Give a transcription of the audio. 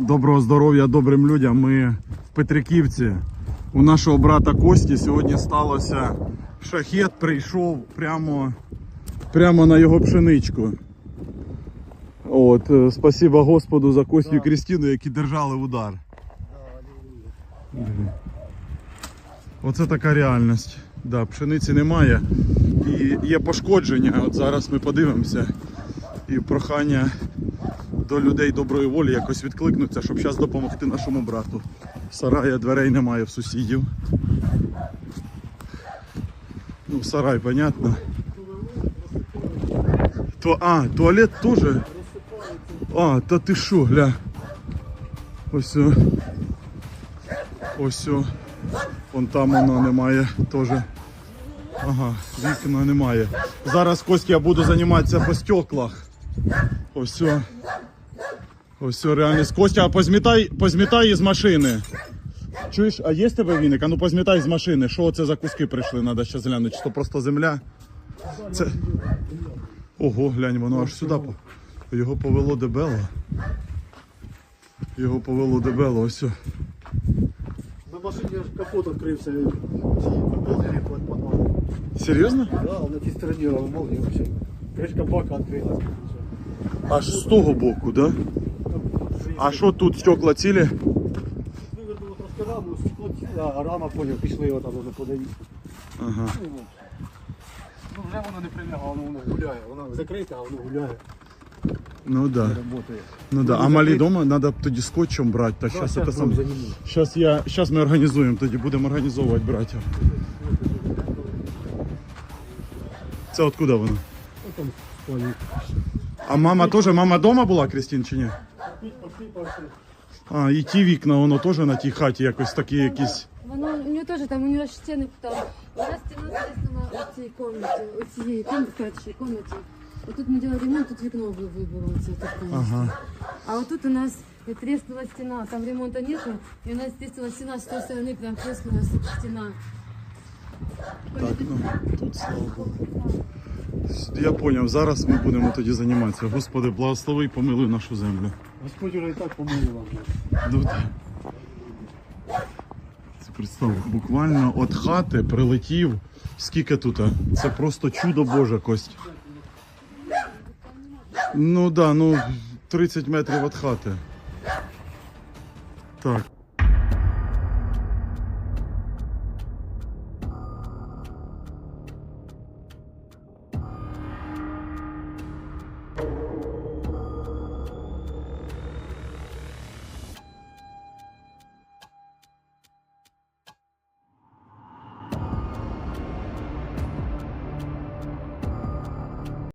Доброго здоров'я добрим людям. Ми в Петриківці. У нашого брата Кості сьогодні сталося шахет прийшов прямо, прямо на його пшеничку. От, е, спасіба Господу за Костю і Крістіну, які держали удар. Оце така реальність. Да, пшениці немає. І є пошкодження. От зараз ми подивимося. І прохання до людей доброї волі якось відкликнуться, щоб зараз допомогти нашому брату. Сарая дверей немає в сусідів. Ну, сарай, понятно. То, а, туалет теж. А, та ти що, гля. Ось. о. Ось. о. Вон там воно немає теж. Ага, вікна немає. Зараз Костя я буду займатися по стеклах. Ось. о. Ось все, реальність. Костя, а позмітай, позмітай із машини. Чуєш, а є в тебе віник? А ну позмітай з машини. Що це за куски прийшли? Надо ще глянути. Чи то просто земля? Це. Ого, глянь, воно аж сюди. по- Його повело дебело. Його повело дебело, ось. На машині аж капот відкрився. Молния подмазала. Серйозно? Да, на тій стороні молния вообще. Кришка бака відкрилась. Аж з того боку, да? А що тут стекла цілі? Вивернуло трошки раму, стекло ціле, а рама поняв, пішли отам вже подають. Ага. Ну вже воно не прилягало, воно, воно гуляє. Воно закрите, а воно гуляє, Ну да. Ну да. А малі дома треба тоді скотчем брати. Та щас це сам. Я, ми організуємо тоді, будемо організовувати братів. Це откуда воно? Там спальник. А мама теж, мама дома була, Крістін, чи ні? А, і ті вікна, воно теж на тій хаті якось такі якісь. Воно у нього теж там, у нього ж стіни там. У нас стіна звісно у цій комнаті, у цієї комнаті, комнаті. Отут ми робили ремонт, тут вікно ви- вибило. Це. Ага. А отут у нас треснула стіна, там ремонту нету, і у нас треснула стіна, з тої сторони прям треснула стіна. Так, ну, тут слава Богу. Я зрозумів, зараз ми будемо тоді займатися. Господи, благослови і помилуй нашу землю. Господь уже і так помилував. Ну, так. Це представ, буквально від хати прилетів. Скільки тут? Це просто чудо Боже, Кость. Ну так, да, ну 30 метрів від хати. Так,